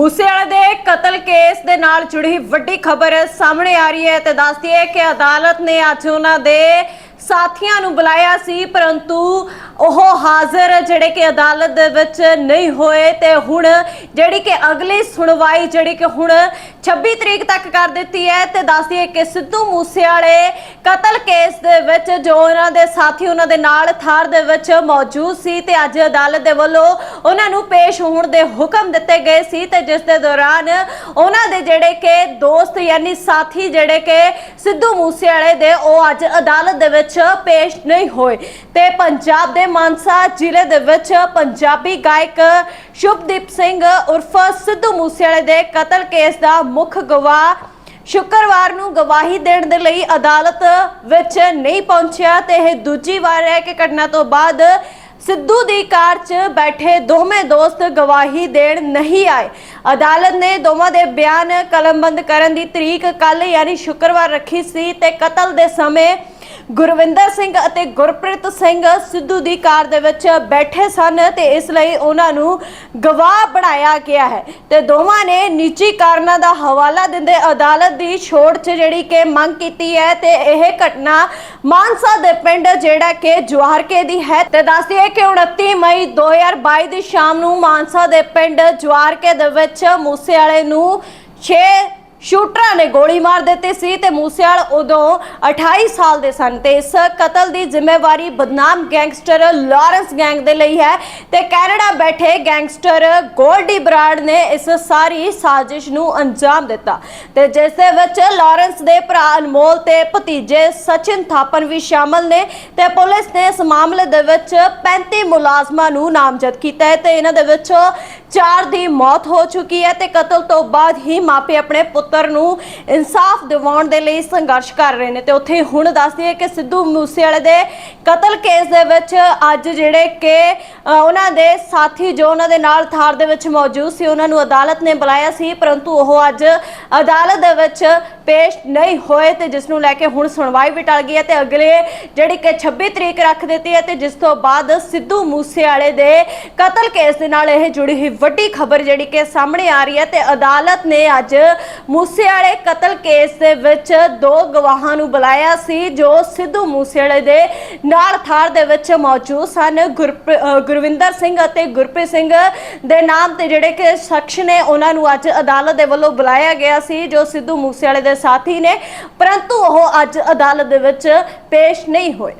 ਮੂਸੇਵਾਲੇ ਦੇ ਕਤਲ ਕੇਸ ਦੇ ਨਾਲ ਜੁੜੀ ਵੱਡੀ ਖਬਰ ਸਾਹਮਣੇ ਆ ਰਹੀ ਹੈ ਤੇ ਦੱਸਦੀ ਹੈ ਕਿ ਅਦਾਲਤ ਨੇ ਅੱਜ ਉਹਨਾਂ ਦੇ ਸਾਥੀਆਂ ਨੂੰ ਬੁਲਾਇਆ ਸੀ, ਪਰੰਤੂ ਉਹ ਹਾਜ਼ਰ ਜਿਹੜੇ ਕਿ ਅਦਾਲਤ ਦੇ ਵਿੱਚ ਨਹੀਂ ਹੋਏ ਤੇ ਹੁਣ ਜਿਹੜੀ ਕਿ ਅਗਲੀ ਸੁਣਵਾਈ ਜਿਹੜੀ ਕਿ ਹੁਣ 26 ਤਰੀਕ ਤੱਕ ਕਰ ਦਿੱਤੀ ਹੈ ਤੇ ਦੱਸਦੀ ਹੈ ਕਿ ਸਿੱਧੂ ਮੂਸੇਵਾਲੇ ਕਤਲ ਕੇਸ ਦੇ ਵਿੱਚ ਜੋ ਉਹਨਾਂ ਦੇ ਸਾਥੀ ਉਹਨਾਂ ਦੇ ਨਾਲ ਥਾਰ ਦੇ ਵਿੱਚ ਮੌਜੂਦ ਸੀ ਤੇ ਅੱਜ ਅਦਾਲਤ ਦੇ ਵੱਲੋਂ ਉਹਨਾਂ ਨੂੰ ਪੇਸ਼ ਹੋਣ ਦੇ ਹੁਕਮ ਦਿੱਤੇ ਗਏ ਸੀ ਤੇ ਜਿਸ ਦੇ ਦੌਰਾਨ ਉਹਨਾਂ ਦੇ ਜਿਹੜੇ ਕਿ ਦੋਸਤ ਯਾਨੀ ਸਾਥੀ ਜਿਹੜੇ ਕਿ ਸਿੱਧੂ ਮੂਸੇਵਾਲੇ ਦੇ, ਉਹ ਅੱਜ ਅਦਾਲਤ ਦੇ ਵਿੱਚ ਪੇਸ਼ ਨਹੀਂ ਹੋਏ। ਤੇ ਪੰਜਾਬ ਦੇ ਮਾਨਸਾ ਜ਼ਿਲ੍ਹੇ ਦੇ ਵਿੱਚ ਪੰਜਾਬੀ ਗਾਇਕ ਸ਼ੁਭਦੀਪ ਸਿੰਘ ਉਰਫ ਸਿੱਧੂ ਮੂਸੇਵਾਲੇ ਦੇ ਕਤਲ ਕੇਸ ਦਾ ਮੁੱਖ ਗਵਾਹ ਸ਼ੁੱਕਰਵਾਰ ਨੂੰ ਗਵਾਹੀ ਦੇਣ ਦੇ ਲਈ ਅਦਾਲਤ ਵਿੱਚ ਨਹੀਂ ਪਹੁੰਚਿਆ ਤੇ ਇਹ ਦੂਜੀ ਵਾਰ ਹੈ ਕਿ ਘਟਨਾ ਤੋਂ ਬਾਅਦ ਸਿੱਧੂ ਦੀ ਕਾਰ 'ਚ ਬੈਠੇ ਦੋਵੇਂ ਦੋਸਤ ਗਵਾਹੀ ਦੇਣ ਨਹੀਂ ਆਏ। ਅਦਾਲਤ ਨੇ ਦੋਵਾਂ ਦੇ ਬਿਆਨ ਕਲਮਬੰਦ ਕਰਨ ਦੀ ਤਰੀਕ ਕੱਲ ਯਾਨੀ ਸ਼ੁੱਕਰਵਾਰ ਰੱਖੀ ਸੀ ਤੇ ਕਤਲ ਦੇ ਸਮੇਂ ਗੁਰਵਿੰਦਰ ਸਿੰਘ ਅਤੇ ਗੁਰਪ੍ਰੀਤ ਸਿੰਘ ਸਿੱਧੂ ਦੀ ਕਾਰ ਦੇ ਵਿੱਚ ਬੈਠੇ ਸਨ ਤੇ ਇਸ ਲਈ ਉਹਨਾਂ ਨੂੰ ਗਵਾਹ ਬਣਾਇਆ ਗਿਆ ਹੈ। ਤੇ ਦੋਵਾਂ ਨੇ ਨਿੱਜੀ ਕਾਰਨਾਂ ਦਾ ਹਵਾਲਾ ਦਿੰਦੇ ਅਦਾਲਤ ਦੀ ਛੋੜ 'ਚ ਜਿਹੜੀ ਕਿ ਮੰਗ ਕੀਤੀ ਹੈ ਤੇ ਇਹ ਘਟਨਾ ਮਾਨਸਾ ਦੇ ਪਿੰਡ ਜਿਹੜਾ ਕਿ ਜਵਾਰਕੇ ਦੀ ਹੈ ਤੇ ਦੱਸਦੀ ਹੈ ਕਿ 29 ਮਈ 2022 ਦੀ ਸ਼ਾਮ ਨੂੰ ਮਾਨਸਾ ਦੇ ਪਿੰਡ ਜਵਾਰਕੇ ਦੇ ਵਿੱਚ ਮੂਸੇਵਾਲੇ ਨੂੰ 6 ਸ਼ੂਟਰਾਂ ਨੇ ਗੋਲੀ ਮਾਰ ਦਿੱਤੀ ਸੀ ਤੇ ਮੂਸੇਵਾਲ ਉਦੋਂ 28 ਸਾਲ ਦੇ ਸਨ ਤੇ ਇਸ ਕਤਲ ਦੀ ਜ਼ਿੰਮੇਵਾਰੀ ਬਦਨਾਮ ਗੈਂਗਸਟਰ ਲਾਰੈਂਸ ਗੈਂਗ ਦੇ ਲਈ ਹੈ ਤੇ ਕੈਨੇਡਾ ਬੈਠੇ ਗੈਂਗਸਟਰ ਗੋਲਡੀ ਬਰਾਡ ਨੇ ਇਸ ਸਾਰੀ ਸਾਜ਼ਿਸ਼ ਨੂੰ ਅੰਜਾਮ ਦਿੱਤਾ ਤੇ ਜਿਸ ਦੇ ਵਿੱਚ ਲਾਰੈਂਸ ਦੇ ਭਰਾ ਅਨਮੋਲ ਤੇ ਭਤੀਜੇ ਸਚਿਨ ਥਾਪਨ ਵੀ ਸ਼ਾਮਲ ਨੇ ਤੇ ਪੁਲਿਸ ਨੇ ਇਸ ਮਾਮਲੇ ਦੇ ਵਿੱਚ 35 ਮੁਲਾਜ਼ਮਾਂ ਨੂੰ ਨਾਮਜ਼ਦ ਕੀਤਾ ਹੈ ਤੇ ਇਹਨਾਂ ਦੇ ਵਿੱਚ ਚਾਰ ਦੀ ਮੌਤ ਹੋ ਚੁੱਕੀ ਹੈ ਤੇ ਕਤਲ ਤੋਂ ਬਾਅਦ ਹੀ ਮਾਪੇ ਆਪਣੇ ਪੁੱਤਰ ਨੂੰ ਇਨਸਾਫ ਦਿਵਾਉਣ ਦੇ ਲਈ ਸੰਘਰਸ਼ ਕਰ ਰਹੇ ਨੇ ਤੇ ਉੱਥੇ ਹੁਣ ਦੱਸਦੀ ਹੈ ਕਿ ਸਿੱਧੂ ਮੂਸੇਵਾਲੇ ਦੇ ਕਤਲ ਕੇਸ ਦੇ ਵਿੱਚ ਅੱਜ ਜਿਹੜੇ ਕਿ ਉਹਨਾਂ ਦੇ ਸਾਥੀ ਜੋ ਉਹਨਾਂ ਦੇ ਨਾਲ ਥਾਰ ਦੇ ਵਿੱਚ ਮੌਜੂਦ ਸੀ, ਉਹਨਾਂ ਨੂੰ ਅਦਾਲਤ ਨੇ ਬੁਲਾਇਆ ਸੀ, ਪਰੰਤੂ ਉਹ ਅੱਜ ਅਦਾਲਤ ਦੇ ਵਿੱਚ ਪੇਸ਼ ਨਹੀਂ ਹੋਏ ਤੇ ਜਿਸ ਨੂੰ ਲੈ ਕੇ ਹੁਣ ਸੁਣਵਾਈ ਵੀ ਟਲ ਗਈ ਹੈ ਤੇ ਅਗਲੇ ਜਿਹੜੀ ਕਿ 26 ਤਰੀਕ ਰੱਖ ਦਿੱਤੀ ਹੈ ਤੇ ਜਿਸ ਤੋਂ ਬਾਅਦ ਸਿੱਧੂ ਮੂਸੇਵਾਲੇ ਦੇ ਕਤਲ ਕੇਸ ਦੇ ਨਾਲ ਇਹ ਜੁੜੀ ਹੋਈ ਵੱਡੀ ਖਬਰ ਜਿਹੜੀ ਕਿ ਸਾਹਮਣੇ ਆ ਰਹੀ ਹੈ ਤੇ ਅਦਾਲਤ ਨੇ ਅੱਜ ਮੂਸੇਵਾਲੇ ਕਤਲ ਕੇਸ ਦੇ ਵਿੱਚ ਦੋ ਗਵਾਹਾਂ ਨੂੰ ਬੁਲਾਇਆ ਸੀ, ਜੋ ਸਿੱਧੂ ਮੂਸੇਵਾਲੇ ਦੇ ਨਾਲ ਥਾਰ ਦੇ ਵਿੱਚ ਮੌਜੂਦ ਸਨ। ਗੁਰਪ- ਗੁਰਵਿੰਦਰ ਸਿੰਘ ਅਤੇ ਗੁਰਪ੍ਰੀਤ ਸਿੰਘ ਦੇ ਨਾਮ ਤੇ ਜਿਹੜੇ ਕਿ ਸ਼ਖਸ ਨੇ, ਉਹਨਾਂ ਨੂੰ ਅੱਜ ਅਦਾਲਤ ਦੇ ਵੱਲੋਂ ਬੁਲਾਇਆ ਗਿਆ ਸੀ, ਜੋ ਸਿੱਧੂ ਮੂਸੇਵਾਲੇ ਦੇ ਸਾਥੀ ਨੇ, ਪਰੰਤੂ ਉਹ ਅੱਜ ਅਦਾਲਤ ਦੇ ਵਿੱਚ ਪੇਸ਼ ਨਹੀਂ ਹੋਏ।